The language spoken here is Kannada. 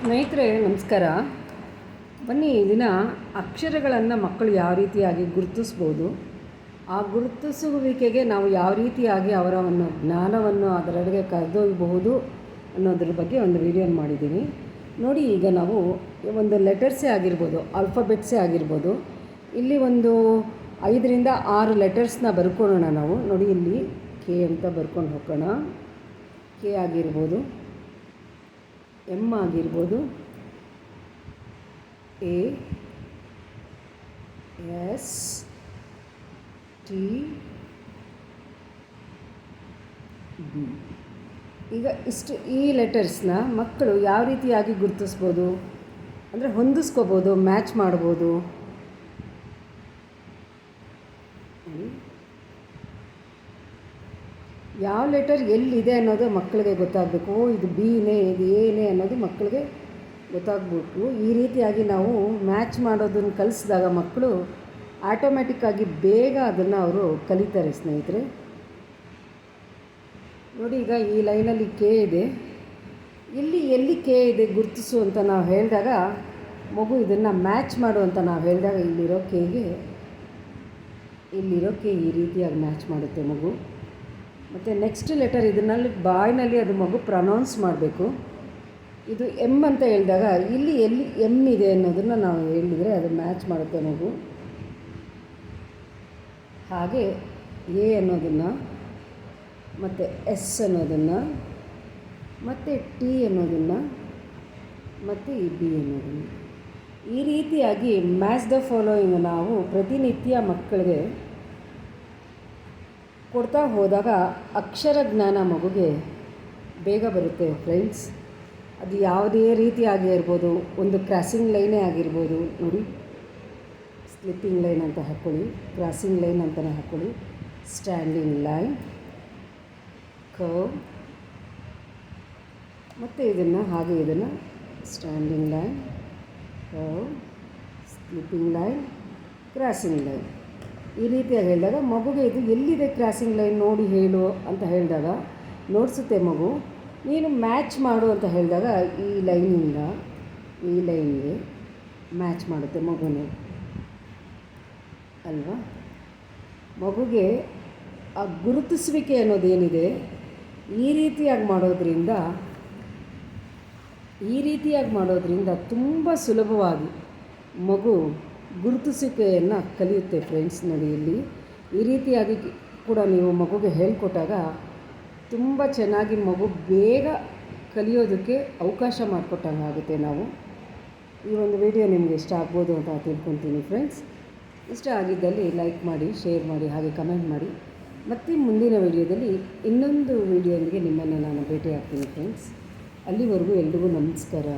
ಸ್ನೇಹಿತರೆ, ನಮಸ್ಕಾರ. ಬನ್ನಿ ದಿನ ಅಕ್ಷರಗಳನ್ನು ಮಕ್ಕಳು ಯಾವ ರೀತಿಯಾಗಿ ಗುರುತಿಸ್ಬೋದು? ಆ ಗುರುತಿಸುವಿಕೆಗೆ ನಾವು ಯಾವ ರೀತಿಯಾಗಿ ಅವರ ಒಂದು ಜ್ಞಾನವನ್ನು ಅದರೊಳಗೆ ಕರೆದೊಯ್ಯಬಹುದು ಅನ್ನೋದ್ರ ಬಗ್ಗೆ ಒಂದು ವಿಡಿಯೋ ಮಾಡಿದ್ದೀನಿ. ನೋಡಿ, ಈಗ ನಾವು ಒಂದು ಲೆಟರ್ಸೇ ಆಗಿರ್ಬೋದು ಆಲ್ಫಾಬೆಟ್ಸೇ ಆಗಿರ್ಬೋದು. ಇಲ್ಲಿ ಒಂದು ಐದರಿಂದ ಆರು ಲೆಟರ್ಸ್ನ ಬರ್ಕೊಳ್ಳೋಣ ನಾವು. ನೋಡಿ, ಇಲ್ಲಿ ಕೆ ಅಂತ ಬರ್ಕೊಂಡು ಹೋಗೋಣ. ಕೆ ಆಗಿರ್ಬೋದು. ಎಂ ಆಗಿರ್ಬೋದು. ಎ ಎಸ್ ಟಿ ಬಿ ಈಗ ಇಷ್ಟು ಈ ಲೆಟರ್ಸ್ನ ಮಕ್ಕಳು ಯಾವ ರೀತಿಯಾಗಿ ಗುರುತಿಸ್ಬೋದು? ಅಂದರೆ ಹೊಂದಿಸ್ಕೋಬೋದು ಮ್ಯಾಚ್ ಮಾಡ್ಬೋದು. ಯಾವ ಲೆಟರ್ ಎಲ್ಲಿದೆ ಅನ್ನೋದು ಮಕ್ಕಳಿಗೆ ಗೊತ್ತಾಗಬೇಕು. ಇದು ಬಿನೇ ಇದು ಏನೇ ಅನ್ನೋದು ಮಕ್ಕಳಿಗೆ ಗೊತ್ತಾಗಬೇಕು ಈ ರೀತಿಯಾಗಿ ನಾವು ಮ್ಯಾಚ್ ಮಾಡೋದನ್ನು ಕಲಿಸಿದಾಗ ಮಕ್ಕಳು ಆಟೋಮ್ಯಾಟಿಕ್ಕಾಗಿ ಬೇಗ ಅದನ್ನು ಅವರು ಕಲಿತಾರೆ ಸ್ನೇಹಿತರೆ. ನೋಡಿ ಈಗ ಈ ಲೈನಲ್ಲಿ ಕೆ ಇದೆ. ಇಲ್ಲಿ ಎಲ್ಲಿ ಕೆ ಇದೆ ಗುರುತಿಸು ಅಂತ ನಾವು ಹೇಳಿದಾಗ, ಮಗು ಇದನ್ನು ಮ್ಯಾಚ್ ಮಾಡು ಅಂತ ನಾವು ಹೇಳಿದಾಗ ಇಲ್ಲಿರೋ ಕೆಗೆ ಇಲ್ಲಿರೋ ಕೆ ಈ ರೀತಿಯಾಗಿ ಮ್ಯಾಚ್ ಮಾಡುತ್ತೆ ಮಗು. ಮತ್ತು ನೆಕ್ಸ್ಟ್ ಲೆಟರ್ ಇದನ್ನಲ್ಲಿ ಬಾಯಿನಲ್ಲಿ ಅದು ಮಗು ಪ್ರನೌನ್ಸ್ ಮಾಡಬೇಕು. ಇದು ಎಂ ಅಂತ ಹೇಳಿದಾಗ ಇಲ್ಲಿ ಎಲ್ಲಿ ಎಂ ಇದೆ ಅನ್ನೋದನ್ನು ನಾವು ಹೇಳಿದರೆ ಅದು ಮ್ಯಾಚ್ ಮಾಡುತ್ತೆ ಮಗು. ಹಾಗೆ ಎ ಅನ್ನೋದನ್ನು, ಮತ್ತು ಎಸ್ ಅನ್ನೋದನ್ನು, ಮತ್ತು ಟಿ ಅನ್ನೋದನ್ನು, ಮತ್ತು ಈ ಬಿ ಅನ್ನೋದನ್ನು. ಈ ರೀತಿಯಾಗಿ ಮ್ಯಾಚ್ ದ ಫಾಲೋಯಿಂಗ್ ನಾವು ಪ್ರತಿನಿತ್ಯ ಮಕ್ಕಳಿಗೆ ಕೊಡ್ತಾ ಹೋದಾಗ ಅಕ್ಷರ ಜ್ಞಾನ ಮಗುಗೆ ಬೇಗ ಬರುತ್ತೆ ಫ್ರೆಂಡ್ಸ್. ಅದು ಯಾವುದೇ ರೀತಿಯಾಗಿ ಇರ್ಬೋದು, ಒಂದು ಕ್ರಾಸಿಂಗ್ ಲೈನೇ ಆಗಿರ್ಬೋದು, ನೋಡಿ. ಸ್ಲಿಪ್ಪಿಂಗ್ ಲೈನ್ ಅಂತ ಹಾಕ್ಕೊಳ್ಳಿ ಕ್ರಾಸಿಂಗ್ ಲೈನ್ ಅಂತಲೇ ಹಾಕ್ಕೊಳ್ಳಿ ಸ್ಟ್ಯಾಂಡಿಂಗ್ ಲೈನ್, ಕರ್ವ್. ಮತ್ತು ಇದನ್ನು, ಹಾಗೆ ಇದನ್ನು, standing line, curve. Slipping line, crossing line. ಈ ರೀತಿಯಾಗಿ ಹೇಳಿದಾಗ, ಮಗುಗೆ ಇದು ಎಲ್ಲಿದೆ ಕ್ರಾಸಿಂಗ್ ಲೈನ್ ನೋಡಿ ಹೇಳು ಅಂತ ಹೇಳಿದಾಗ, ನೋಡಿಸುತ್ತೆ ಮಗು, ನೀನು ಮ್ಯಾಚ್ ಮಾಡು ಅಂತ ಹೇಳಿದಾಗ ಈ ಲೈನಿಂದ ಈ ಲೈನ್ಗೆ ಮ್ಯಾಚ್ ಮಾಡುತ್ತೆ ಮಗುನೇ. ಅಲ್ವಾ? ಮಗುಗೆ ಆ ಗುರುತಿಸುವಿಕೆ ಅನ್ನೋದೇನಿದೆ ಈ ರೀತಿಯಾಗಿ ಮಾಡೋದ್ರಿಂದ, ಈ ರೀತಿಯಾಗಿ ಮಾಡೋದ್ರಿಂದ ತುಂಬ ಸುಲಭವಾಗಿ ಮಗು ಗುರುತಿಸುವಿಕೆಯನ್ನು ಕಲಿಯುತ್ತೆ ಫ್ರೆಂಡ್ಸ್ ನೋಡಿ ಇಲ್ಲಿ. ಈ ರೀತಿಯಾಗಿ ಕೂಡ ನೀವು ಮಗುಗೆ ಹೇಳಿಕೊಟ್ಟಾಗ ತುಂಬ ಚೆನ್ನಾಗಿ ಮಗು ಬೇಗ ಕಲಿಯೋದಕ್ಕೆ ಅವಕಾಶ ಆಗುತ್ತೆ ನಾವು. ಈ ಒಂದು ವಿಡಿಯೋ ನಿಮಗೆ ಇಷ್ಟ ಆಗ್ಬೋದು ಅಂತ ತಿಳ್ಕೊತೀನಿ ಫ್ರೆಂಡ್ಸ್ ಇಷ್ಟ ಆಗಿದ್ದಲ್ಲಿ ಲೈಕ್ ಮಾಡಿ ಶೇರ್ ಮಾಡಿ, ಹಾಗೆ ಕಮೆಂಟ್ ಮಾಡಿ. ಮತ್ತೆ ಮುಂದಿನ ವಿಡಿಯೋದಲ್ಲಿ ಇನ್ನೊಂದು ವಿಡಿಯೋನಿಗೆ ನಿಮ್ಮನ್ನು ನಾನು ಭೇಟಿಯಾಗ್ತೀನಿ ಫ್ರೆಂಡ್ಸ್ ಅಲ್ಲಿವರೆಗೂ ಎಲ್ರಿಗೂ ನಮಸ್ಕಾರ.